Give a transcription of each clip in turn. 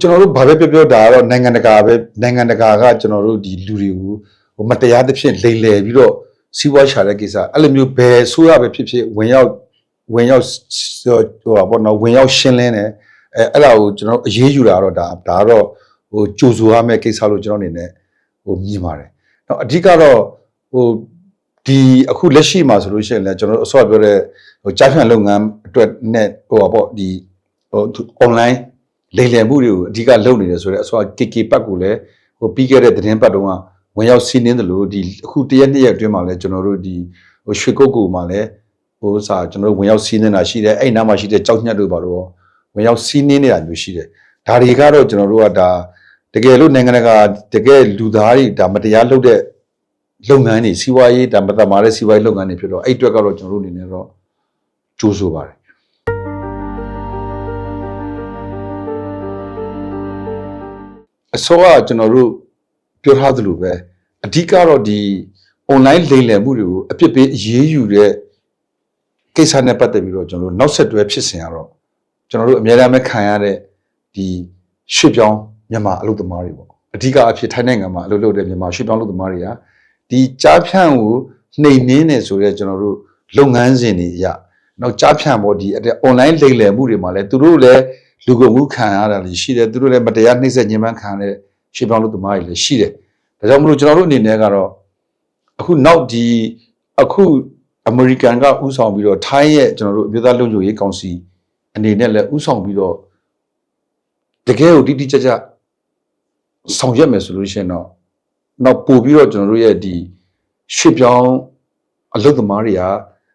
ကျွန်တော်တို့ဘာပဲပြောပြောဒါကတော့နိုင်ငံတကာပဲနိုင်ငံတကာကကျွန်တော်တို့ဒီလူတွေကိုဟိုမတရားသဖြင့်လိမ်လည်ပြီးတော့စီးပွားရှာတဲ့ကိစ္စအဲ့လိုမျိုးဘယ်ဆိုးရပဲဖြစ်ဖြစ်ဝင်ရောက်ဝင်ရောက်ဟိုပါဘောနော်ဝင်ရောက်ရှင်းလင်းတယ်အဲအဲ့ဒါကိုကျွန်တော်တို့အရေးယူတာတော့ဒါဒါကတော့ဟိုကြိုဆိုရမယ့်ကိစ္စလို့ကျွန်တော်အနေနဲ့ဟိုမြင်ပါတယ်။တော့အဓိကတော့ဟိုဒီအခုလက်ရှိမှာဆိုလို့ရှိရင်လည်းကျွန်တော်တို့အစောပြောတဲ့ဟိုကြားဖြန့်လုပ်ငန်းအတွက်နဲ့ဟိုပါပေါ့ဒီဟို online လိမ်လည်မှုတွေကိုအဓိကလုပ်နေတယ်ဆိုတော့အစော KK ပတ်ကိုလည်းဟိုပြီးခဲ့တဲ့သတင်းပတ်တုန်းကဝင်ရောက်စီးနင်းတယ်လို့ဒီအခုတရက်နှစ်ရက်အတွင်းမှာလည်းကျွန်တော်တို့ဒီဟိုရွှေကုတ်ကူမှာလည်းဟိုစာကျွန်တော်တို့ဝင်ရောက်စီးနင်းတာရှိတယ်အဲ့နားမှာရှိတဲ့ကြောက်ညက်တို့ပါတော့ဝင်ရောက်စီးနင်းနေတာမျိုးရှိတယ်ဒါတွေကတော့ကျွန်တော်တို့ကဒါတကယ်လို့နိုင်ငံတကာတကယ်လူသားတွေဒါမတရားလုပ်တဲ့လုပ်ငန်းတွေစီးပွားရေးဒါမသက်မာတဲ့စီးပွားရေးလုပ်ငန်းတွေဖြစ်တော့အဲ့အတွက်ကတော့ကျွန်တော်တို့အနေနဲ့တော့ကြိုးဆိုပါတယ် အစောကကျွန်တော်တို့ပြောထားသလိုပဲအဓိကတော့ဒီ online လိမ်လည်မှုတွေကိုအပြစ်ပေးအရေးယူတဲ့ကိစ္စနဲ့ပတ်သက်ပြီးတော့ကျွန်တော်တို့နောက်ဆက်တွဲဖြစ်စဉ်ရတော့ကျွန်တော်တို့အများအားမဲ့ခံရတဲ့ဒီရွှေ့ပြောင်းမြန်မာအလုပ်သမားတွေပေါ့အဓိကအဖြစ်ထိုင်းနိုင်ငံမှာအလုပ်လုပ်တဲ့မြန်မာရွှေ့ပြောင်းအလုပ်သမားတွေကဒီကြားဖြန့်ကိုနှိမ်နင်းနေဆိုတဲ့ကျွန်တော်တို့လုပ်ငန်းစဉ်တွေအရနောက်ကြားဖြန့်ပေါ်ဒီအဲ့ online လိမ်လည်မှုတွေမှာလည်းသူတို့လည်း လူကုန်မှုခံရတာလည်းရှိတယ်သူတို့လည်းမတရားနှိပ်စက်ညှဉ်းပန်းခံရတဲ့ရွှေ့ပြောင်းအလုပ်သမားတွေလည်းရှိတယ်ဒါကြောင့်မလို့ကျွန်တော်တို့အနေနဲ့ကတော့အခုနောက်ဒီအခုအမေရိကန်ကဥဆောင်ပြီးတော့ထိုင်းရဲ့ကျွန်တော်တို့အမျိုးသားလုံခြုံရေးကောင်စီအနေနဲ့လည်းဥဆောင်ပြီးတော့တကယ်ကိုတိတိကျကျဆောင်ရွက်မယ်ဆိုလို့ရှိရင်တော့နောက်ပို့ပြီးတော့ကျွန်တော်တို့ရဲ့ဒီရွှေ့ပြောင်းအလုပ်သမားတွေက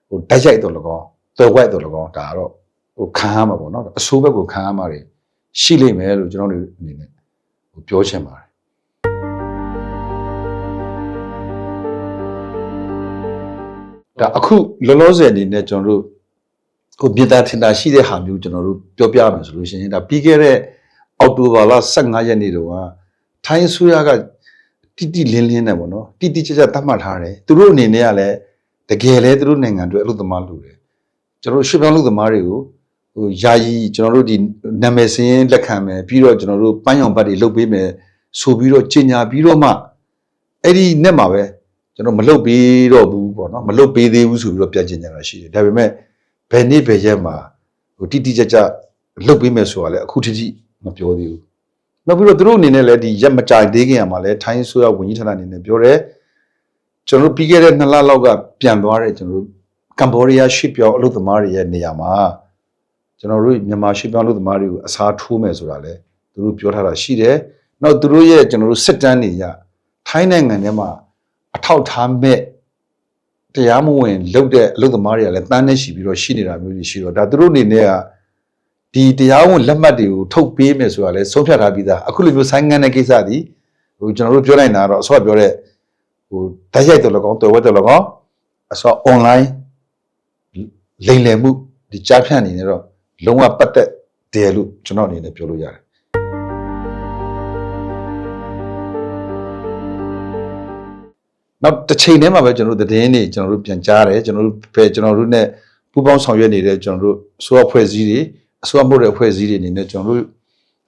ဟိုတိုက်ရိုက်တော့လကောင်းတော်ဝက်တော့လကောင်းဒါကတော့ ဟိုခံရမှာပေါ့နော်အဆိုးဘက်ကိုခံရမှာတွေရှိလိမ့်မယ်လို့ကျွန်တော်တို့အနေနဲ့ဟိုပြောချင်ပါတယ်ဒါအခုလောလောဆယ်အနေနဲ့ကျွန်တော်တို့ဟိုမြေတာထင်တာရှိတဲ့ဟာမျိုးကျွန်တော်တို့ပြောပြမယ်ဆိုလို့ရှိရင်ဒါပြီးခဲ့တဲ့အောက်တိုဘာလ15ရက်နေ့တုန်းကထိုင်းအစိုးရကတိတိလင်းလင်းနဲ့ပေါ့နော်တိတိကျကျသတ်မှတ်ထားတယ်သူတို့အနေနဲ့ကလည်းတကယ်လဲသူတို့နိုင်ငံအတွက်အလုပ်သမားလုပ်တယ်ကျွန်တော်တို့ရှစ်ပြောင်းအလုပ်သမားတွေကို ဟိုယာယီကျွန်တော်တို့ဒီနာမည်စရင်းလက်ခံမယ်ပြီးတော့ကျွန်တော်တို့ပန်းရောင်ဘတ်တွေလုပ်ပေးမယ်ဆိုပြီးတော့ကြီးညာပြီးတော့မှအဲ့ဒီနဲ့မှာပဲကျွန်တော်မလုတ်ပေးတော့ဘူးပေါ့နော်မလုတ်ပေးသေးဘူးဆိုပြီးတော့ပြန်ကျင်ကြတာရှိတယ်ဒါပေမဲ့ဘယ်နေ့ဘယ်ရက်မှာဟိုတိတိကျကျလုတ်ပေးမယ်ဆိုတာလည်းအခုထိထိမပြောသေးဘူးနောက်ပြီးတော့သူတို့အနေနဲ့လည်းဒီရက်မကြသေးခင်ရမှာလည်းထိုင်းဆိုရဝန်ကြီးဌာနအနေနဲ့ပြောတယ်ကျွန်တော်တို့ပြီးခဲ့တဲ့နှစ်လလောက်ကပြန်သွားတဲ့ကျွန်တော်တို့ကမ္ဘောဒီးယားရှစ်ပြောင်းအလုပ်သမားတွေရဲ့နေရာမှာ ကျွန်တော်တို့မြန်မာရှစ်ပြောင်းအလုပ်သမားတွေကိုအစားထိုးမယ်ဆိုတာလည်းသူတို့ပြောထားတာရှိတယ်နောက်သူတို့ရဲ့ကျွန်တော်တို့စစ်တမ်းတွေရထိုင်းနိုင်ငံထဲမှာအထောက်ထားမဲ့တရားမဝင်လုပ်တဲ့အလုပ်သမားတွေကလည်းတန်းနေရှိပြီးတော့ရှိနေတာမျိုးတွေရှိတော့ဒါသူတို့အနေနဲ့ကဒီတရားဝင်လက်မှတ်တွေကိုထုတ်ပေးမယ်ဆိုတာလည်းဆုံးဖြတ်ထားပြီးသားအခုလိုမျိုးဆိုင်းငံ့တဲ့ကိစ္စဒီဟိုကျွန်တော်တို့ပြောနိုင်တာကတော့အစောပြောတဲ့ဟိုဓာတ်ရိုက်တော်လကောင်းတော်ဝက်တော်လကောင်းအစော online လိမ်လည်မှုဒီကြားဖြန့်အနေနဲ့တော့ လုံးဝပတ်သက်တယ်လို့ကျွန်တော်အနေနဲ့ပြောလို့ရတယ်နောက်တစ်ချိန်တည်းမှာပဲကျွန်တော်တို့သတင်းတွေကျွန်တော်တို့ပြန်ကြားတယ်ကျွန်တော်တို့ပဲကျွန်တော်တို့ ਨੇ ပူးပေါင်းဆောင်ရွက်နေတဲ့ကျွန်တော်တို့အစိုးရဖွဲ့စည်းတွေအစိုးရမှုတဲ့ဖွဲ့စည်းတွေအနေနဲ့ကျွန်တော်တို့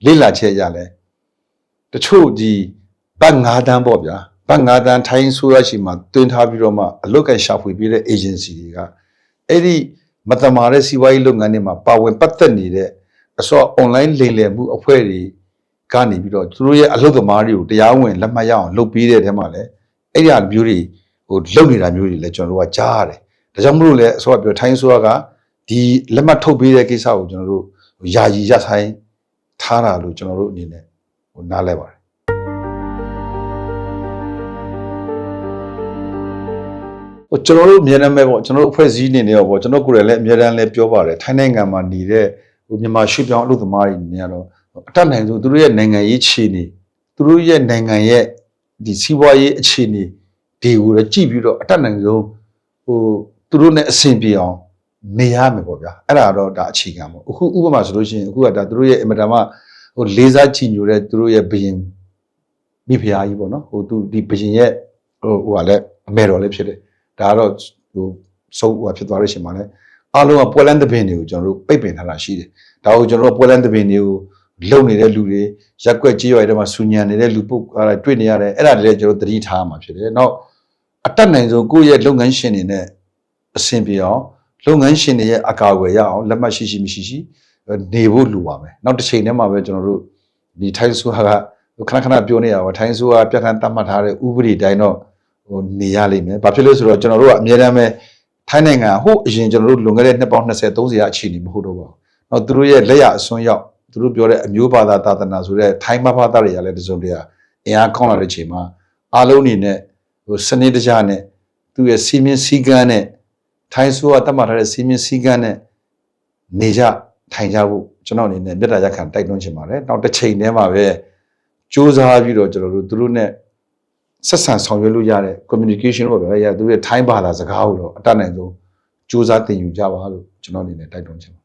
လေ့လာချက်ရလဲတချို့ဒီဘတ်9တန်းပေါ့ဗျာဘတ်9တန်းထိုင်းဆိုရရှိမှတွင်းထားပြီးတော့မှအလုပ်ကရှာဖွေပေးတဲ့ agency တွေကအဲ့ဒီ မတမာတဲ့စီးပွားရေးလုပ်ငန်းတွေမှာပါဝင်ပတ်သက်နေတဲ့အစော online လိမ်လည်မှုအဖွဲ့တွေကနေပြီးတော့သူတို့ရဲ့အလုပ်သမားတွေကိုတရားဝင်လက်မှတ်ရအောင်လုပ်ပေးတဲ့တဲမှာလည်းအဲ့ဒီအမျိုးတွေဟိုလုံနေတာမျိုးတွေလည်းကျွန်တော်တို့ကကြားရတယ်။ဒါကြောင့်မလို့လည်းအစိုးရပြောထိုင်းအစိုးရကဒီလက်မှတ်ထုတ်ပေးတဲ့ကိစ္စကိုကျွန်တော်တို့ယာယီရဆိုင်ထားတာလို့ကျွန်တော်တို့အနေနဲ့ဟိုနားလဲပါတယ်။ ဟိုကျွန်တော်တို့အများနဲ့ပဲပေါ့ကျွန်တော်တို့အဖွဲ့အစည်းအနေနဲ့ရောပေါ့ကျွန်တော်ကိုယ်တိုင်လည်းအများတန်းလည်းပြောပါတယ်ထိုင်းနိုင်ငံမှာနေတဲ့ဟိုမြန်မာရွှေ့ပြောင်းအလုပ်သမားတွေနေရတော့အတက်နိုင်ဆုံးသူတို့ရဲ့နိုင်ငံရေးခြေနေသူတို့ရဲ့နိုင်ငံရဲ့ဒီစီးပွားရေးအခြေအနေတွေကိုလည်းကြည့်ပြီးတော့အတက်နိုင်ဆုံးဟိုသူတို့နဲ့အဆင်ပြေအောင်နေရမယ်ပေါ့ဗျာအဲ့ဒါတော့ဒါအခြေခံပေါ့အခုဥပမာဆိုလို့ရှိရင်အခုကဒါသူတို့ရဲ့အင်မတန်မှဟိုလေးစားချီညိုတဲ့သူတို့ရဲ့ဘယင်မိဖုရားကြီးပေါ့နော်ဟိုသူဒီဘယင်ရဲ့ဟိုဟိုကလည်းအမေတော်လည်းဖြစ်တယ် ဒါကတော့ဟိုဆုံးဟိုဖြစ်သွားလို့ရှိရင်မှလည်းအားလုံးကပွဲလန်းသဘင်တွေကိုကျွန်တော်တို့ပိတ်ပင်ထားတာရှိတယ်ဒါကိုကျွန်တော်တို့ပွဲလန်းသဘင်တွေကိုလုံနေတဲ့လူတွေရက်ကွက်ကြီးရွာတွေမှာဆူညံနေတဲ့လူပုတ်အဲ့ဒါတွေ့နေရတယ်အဲ့ဒါတွေလည်းကျွန်တော်တို့သတိထားရမှာဖြစ်တယ်။နောက်အတက်နိုင်ဆုံးကိုယ့်ရဲ့လုပ်ငန်းရှင်တွေနဲ့အဆင်ပြေအောင်လုပ်ငန်းရှင်တွေရဲ့အကာအကွယ်ရအောင်လက်မှတ်ရှိရှိမရှိရှိနေဖို့လိုပါမယ်။နောက်တစ်ချိန်တည်းမှာပဲကျွန်တော်တို့ဒီထိုင်းဆူဟာကခဏခဏပြောနေရပါထိုင်းဆူဟာပြဋ္ဌာန်းသတ်မှတ်ထားတဲ့ဥပဒေတိုင်းတော့ ဟိုနေရလိမ့်မယ်။ဘာဖြစ်လို့လဲဆိုတော့ကျွန်တော်တို့ကအများတမ်းပဲထိုင်းနိုင်ငံဟိုအရင်ကျွန်တော်တို့လွန်ခဲ့တဲ့နှစ်ပေါင်း20 30ရာအခြေအနေမဟုတ်တော့ပါဘူး။နောက်သူတို့ရဲ့လက်ရအစွန်းရောက်သူတို့ပြောတဲ့အမျိုးဘာသာသာသနာဆိုတဲ့ထိုင်းမဘာသာတွေကလည်းတစုံတရာအင်အားကောင်းလာတဲ့ချိန်မှာအားလုံးအနေနဲ့ဟိုစနစ်တကျနဲ့သူ့ရဲ့စီမင်းစည်းကမ်းနဲ့ထိုင်းဆိုကတတ်မှတ်ထားတဲ့စီမင်းစည်းကမ်းနဲ့နေကြထိုင်ကြဖို့ကျွန်တော်အနေနဲ့မေတ္တာရက်ခံတိုက်တွန်းချင်ပါတယ်။နောက်တစ်ချိန်တည်းမှာပဲစူးစမ်းပြီးတော့ကျွန်တော်တို့သူတို့နဲ့ ဆက်ဆံဆောင်ရွက်လို့ရတဲ့ communication ပေါ့ဗျာ။ရသူတို့ရဲ့ထိုင်းဘာသာစကားကိုတော့အတတ်နိုင်ဆုံးစူးစမ်းသင်ယူကြပါလို့ကျွန်တော်အနေနဲ့တိုက်တွန်းချင်ပါ